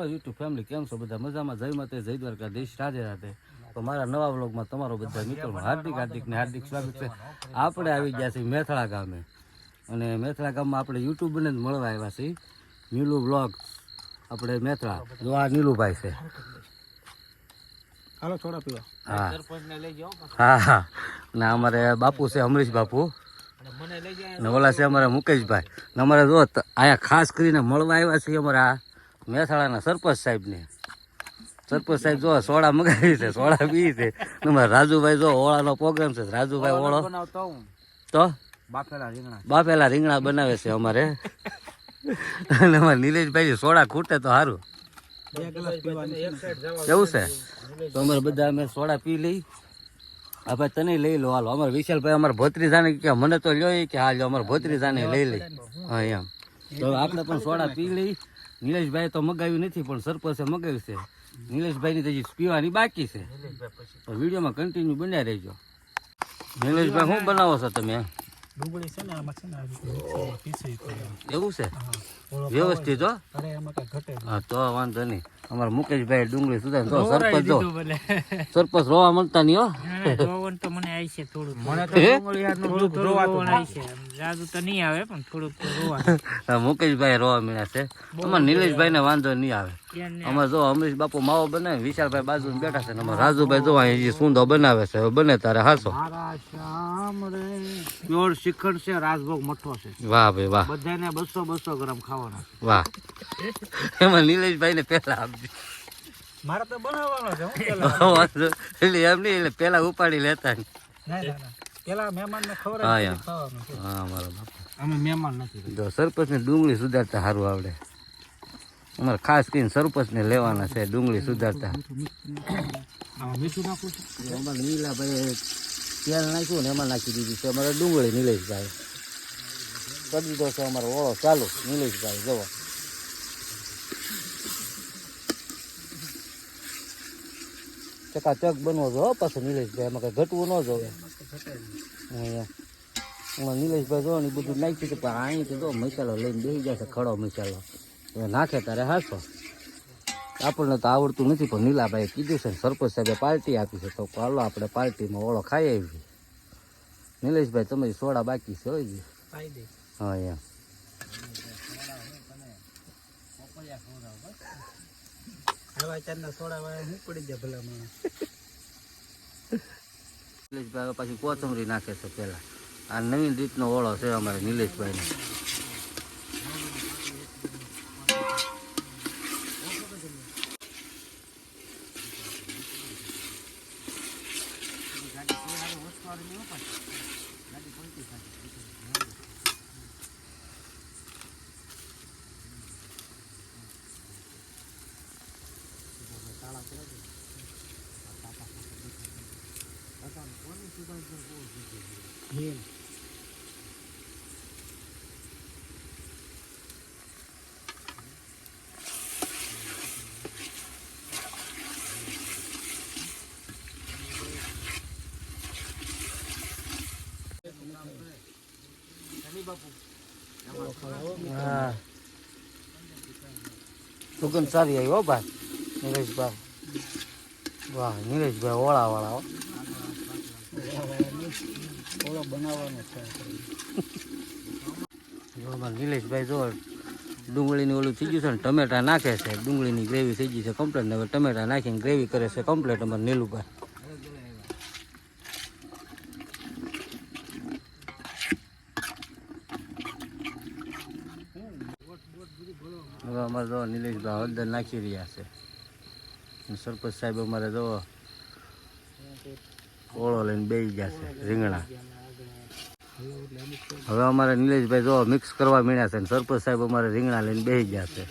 હાલો YouTube family કેમ છો બધા? મજામાં? જય માતે જય દ્વારકા દેશ રાધે રાધે. તો મારા નવા વ્લોગમાં તમારો બધા મિત્રોનું હાર્દિક હાર્દિક ને હાર્દિક સ્વાગત છે. આપણે આવી ગયા છીએ મેથળા ગામે. અને મેથળા ગામમાં આપણે યુટ્યુબને જ મળવા આવ્યા છીએ. નીલુ વ્લોગ આપણે મેથળા. જો આ નીલુભાઈ છે. હાલો થોડા પીવા. હા. હા હા. ને અમારે બાપુ છે અમરીશ બાપુ. ને ઓલા છે અમારા મુકેશભાઈ. ને અમારે જો અહીંયા ખાસ કરીને મળવા આવ્યા છીએ અમારા મહેસાણાના સરપંચ સાહેબને. સરપંચ સાહેબ જો સોડા મગાવી છે સોડા પી છે. રાજુભાઈ જો ઓળાનો પ્રોગ્રામ છે રાજુભાઈ ઓળો. તો? બાફેલા રીંગણા. બનાવે છે અમારે. અને અમારે નિલેશભાઈ સોડા ખૂટે તો સારું એવું કેવું છે તો અમારે બધા અમે સોડા પી લઈ. આપણે ભાઈ તને લઈ લો હાલો. અમારે વિશાલભાઈ અમારે ભોતરી જાને કે મને તો લ્યો કે હાલ અમારે ભોતરી જાને લઈ લઈ. હા એમ. તો આપણે પણ સોડા પી લઈ. નિલેશભાઈ તો મગાવ્યું નથી પણ સરપંચે મગાવ્યું છે. નિલેશભાઈની તો હજી પીવાની બાકી છે. તો વિડીયોમાં કન્ટિન્યુ બન્યા રહેજો. નિલેશભાઈ શું બનાવો છો તમે? ડુંગળી છે ને આમાં છે ને એવું છે? વ્યવસ્થિત હો. હા તો વાંધો નહીં. અમારા મુકેશભાઈ ડુંગળી સુધાર સરપંચ જો. સરપંચ રોવા મળતા નહીં હો? છે થોડું મને તો થોડુંક રોવાતું છે. જાદુ તો નહીં આવે પણ થોડુંક તો રોવા મુકેશભાઈ રોવા મળ્યા છે. અમારે નિલેશભાઈ ને વાંધો નહીં આવે. અમારે જો અમરીશ બાપુ માવો બનાવે વિશાલભાઈ બાજુ બેઠા છે અમારે રાજુભાઈ જો અહીં સુંદો બનાવે છે હવે બને તારે હાસો. મારા શ્યામ રે. પ્યોર શ્રીખંડ છે રાજભોગ મઠો છે. વાહ ભાઈ વાહ. બધાને બસો બસો ગ્રામ ખાવાના વાહ. એમાં નિલેશભાઈ ને પેલા આપજો. મારે તો બનાવવાનો છે એટલે એમ નહીં એટલે પેલા ઉપાડી લેતા પેલા મહેમાન ને હા, ખવડાવી યા. ખાવાનું છે. હા મારા બાપા. અમે મહેમાન નથી જો સરપંચ ને ડુંગળી સુધારતા સારું આવડે. અમારે ખાસ કરીને સરપંચ ને લેવાના છે ડુંગળી સુધારતા. મીઠું નાખું છું? અમારે નીલાભાઈ તેલ નાખ્યું ને એમાં નાખી દીધી છે. અમારે ડુંગળી નીલેશભાઈ. કરી દીધો છે અમારો ઓળો. ચાલુ નીલેશભાઈ જવો ચકાચક બનવો જો હો પાછો નિલેશભાઈ એમાં કઈ ઘટવું ન જોવે એમાં નિલેશભાઈ જો ને બધું નાખ્યું દીધું પણ અહીં તો જો મસાલો લઈને બેસી જશે ખડો મસાલો. એ નાખે તારે હાસો. આપણને તો આવડતું નથી પણ નીલાભાઈ કીધું છે ને સરપંચ સાહેબે પાર્ટી આપી છે તો ચાલો આપણે પાર્ટીમાં ઓળો ખાઈ આવી નિલેશભાઈ તમારી સોડા બાકી છે હોય હા એમ આવા ચાંદના સોડા વાળા હું પડી જાય ભલા માણસ. નિલેશભાઈ પાછી કોથમરી નાખે છે પેલા આ નવીન રીતનો ઓળો છે અમારે નિલેશભાઈને. હિમ હા સુગંધ સારી આવી હો ભાઈ નિલેશભાઈ વાહ નિલેશભાઈ ઓળા વાળા ઓળો બનાવવાનો છે નિલેશભાઈ જો ડુંગળીની ઓલું થઈ ગયું છે ને, ટમેટા નાખે છે. ડુંગળીની ગ્રેવી થઈ ગઈ છે કમ્પ્લેટ હવે ટમેટા નાખીને ગ્રેવી કરે છે કમ્પ્લેટ અમારે નીલુભાઈ. અમારે જો નિલેશભાઈ હળદર નાખી રહ્યા છે. સરપંચ સાહેબ અમારે જો ઓળો લઈને બેસી ગયા છે, રીંગણા. હવે અમારે નિલેશભાઈ જો મિક્સ કરવા મીણ્યા છે ને સરપંચ સાહેબ અમારે રીંગણા લઈને બેસી ગયા છે.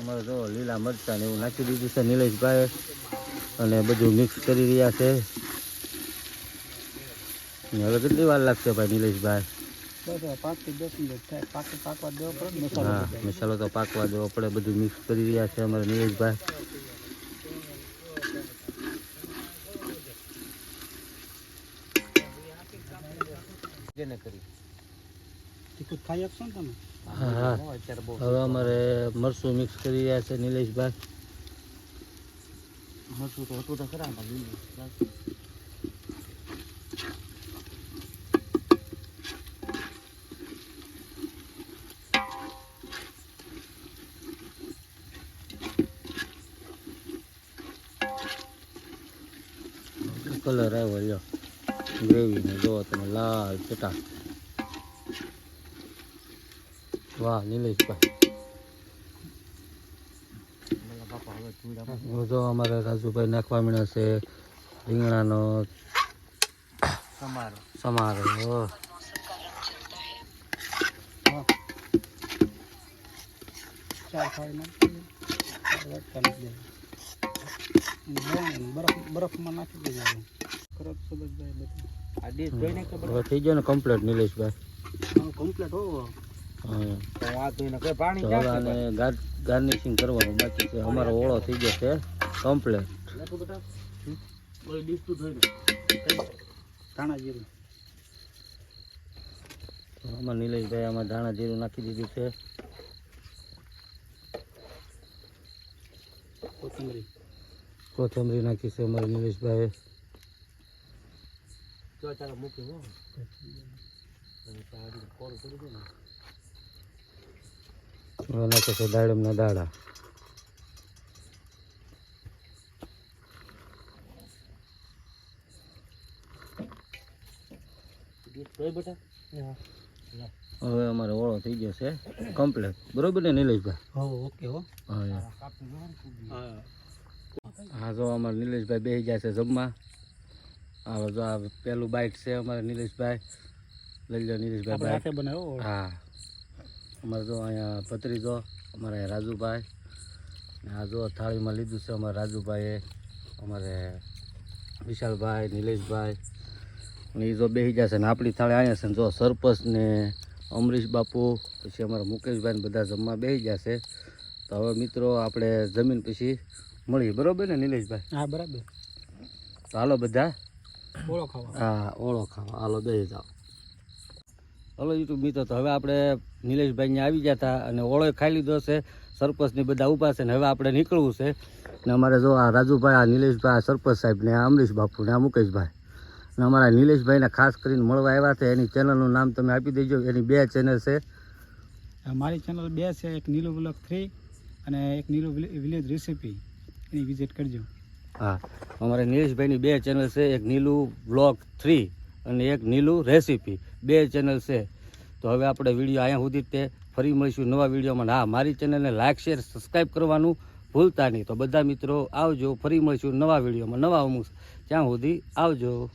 અમારે જો લીલા મરચાં ને એવું નાખી દીધું છે નિલેશભાઈ અને બધું મિક્સ કરી રહ્યા છે. હવે કેટલી વાર લાગશે ભાઈ નિલેશભાઈ? બસ આ પાંચથી દસ મિનિટ થાય. પાક પાકવા દેવો પડે ને મસાલો હા મસાલો તો પાકવા દેવો પડે બધું મિક્સ કરી રહ્યા છે અમારે નિલેશભાઈ. હવે અમારે મરસું મિક્સ કરી રહ્યા છે નિલેશભાઈ. મરસું તો હતું તો ખરા કલર આવ્યો લ્યો ગ્રેવીને જોવો તમે લાલ ચટા વાહ નિલેશભાઈ પેલા બાપા હવે ચૂડા હવે જો અમારે રાજુભાઈ નાખવા મીણા છે રીંગણાનો સમારો સમારો ચાર ખાઈ નાખી બરફમાં નાખી દેવાનું. કરત સુરજભાઈ બધું આ ડીશ જોઈને ખબર થઈ ગયો ને કમ્પ્લીટ નિલેશભાઈ કમ્પ્લીટ હા ગાર્નિશિંગ કરવાનું બાકી છે. અમારો ઓળો થઈ ગયો છે કમ્પ્લેટ આમાં નિલેશભાઈ આમાં ધાણા જીરું નાખી દીધું છે. કોથમરી. કોથમરી નાખી છે અમારા નિલેશભાઈ જો ચાલો મૂકી હો. કોલ કરી દે ને. હવે નાખે છે દાડમના દાડા. હવે અમારો ઓળો થઈ ગયો છે કમ્પ્લેટ બરોબર ને નિલેશભાઈ? ઓકે હો. હા યાર. હા જો અમારે નિલેશભાઈ બેસી જાય છે જમવા. આ જો આ પેલું બાઇક છે અમારે નિલેશભાઈ. લઈ લો નિલેશભાઈ હાથે હા. અમારે જો અહીંયા ભત્રીજો અમારે અહીંયા રાજુભાઈ. ને આ જો થાળીમાં લીધું છે અમારે રાજુભાઈએ. અમારે વિશાલભાઈ નિલેશભાઈ. અને એ જો બેસી જશે ને આપણી થાળી અહીંયા છે ને જો સરપંચ ને અમરીશ બાપુ પછી અમારા મુકેશભાઈ ને બધા જમવા બેસી જશે તો હવે મિત્રો આપણે જમીન પછી મળીએ. બરોબર ને નિલેશભાઈ? હા બરાબર. તો હાલો બધા. ઓળો ખાવા. હા ઓળો ખાવા. હાલો દઈ જાઓ. હલો યુટ્યુબ મિત્રો તો હવે આપણે નિલેશભાઈ આવી ગયા હતા અને ઓળો ખાઈ લીધો છે. સરપંચની બધા ઊભા છે ને હવે આપણે નીકળવું છે. ને અમારે જો આ રાજુભાઈ આ નિલેશભાઈ આ સરપંચ સાહેબ ને આ અમરીશ બાપુ ને આ મુકેશભાઈ. અને અમારા નિલેશભાઈને ખાસ કરીને મળવા આવ્યા છે. એની ચેનલનું નામ તમે આપી દેજો. એની બે ચેનલ છે. મારી ચેનલ બે છે. એક નીલો બ્લોક થ્રી અને એક નીલો વિલેજ રેસીપી. એની વિઝિટ કરજો. હા. અમારે નીલેશભાઈની બે ચેનલ છે, એક નીલું બ્લોગ થ્રી અને એક નીલું રેસીપી બે ચેનલ છે. તો હવે આપણે વીડિયો અહીંયા સુધી તે ફરી મળીશું નવા વિડીયોમાં. હા, મારી ચેનલને લાઇક શેર સબસ્ક્રાઈબ કરવાનું ભૂલતા નહીં. તો બધા મિત્રો આવજો, ફરી મળીશું નવા વિડીયોમાં. નવા અમુક, ત્યાં સુધી આવજો.